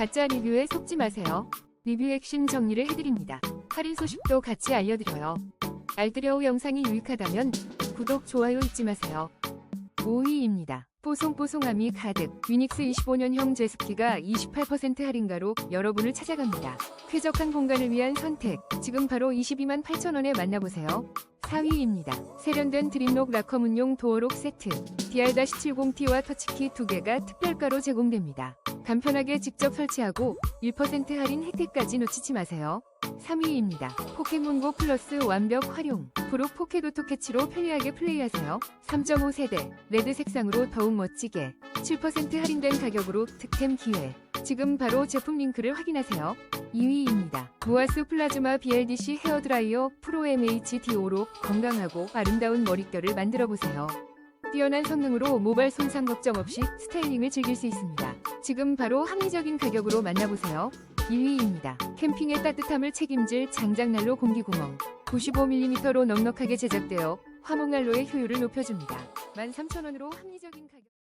가짜 리뷰에 속지 마세요. 리뷰 액션 정리를 해드립니다. 할인 소식도 같이 알려드려요. 알뜰여우 영상이 유익하다면 구독, 좋아요 잊지 마세요. 5위입니다. 뽀송뽀송함이 가득 위닉스 25년형 제습기가 28% 할인가로 여러분을 찾아갑니다. 쾌적한 공간을 위한 선택 지금 바로 22만 8천원에 만나보세요. 4위입니다. 세련된 드림록 락커문용 도어록 세트 DR-70T와 터치키 2개가 특별가로 제공됩니다. 간편하게 직접 설치하고 1% 할인 혜택까지 놓치지 마세요. 3위입니다. 포켓몬고 플러스 완벽 활용. 브룩 포켓 오토 캐치로 편리하게 플레이하세요. 3.5 세대 레드 색상으로 더욱 멋지게 7% 할인된 가격으로 득템 기회. 지금 바로 제품 링크를 확인하세요. 2위입니다. 무아스 플라즈마 BLDC 헤어드라이어 프로 MHD5로 건강하고 아름다운 머릿결을 만들어 보세요. 뛰어난 성능으로 모발 손상 걱정 없이 스타일링을 즐길 수 있습니다. 지금 바로 합리적인 가격으로 만나보세요. 1위입니다. 캠핑의 따뜻함을 책임질 장작난로 공기구멍. 95mm로 넉넉하게 제작되어 화목난로의 효율을 높여줍니다. 13,000원으로 합리적인 가격.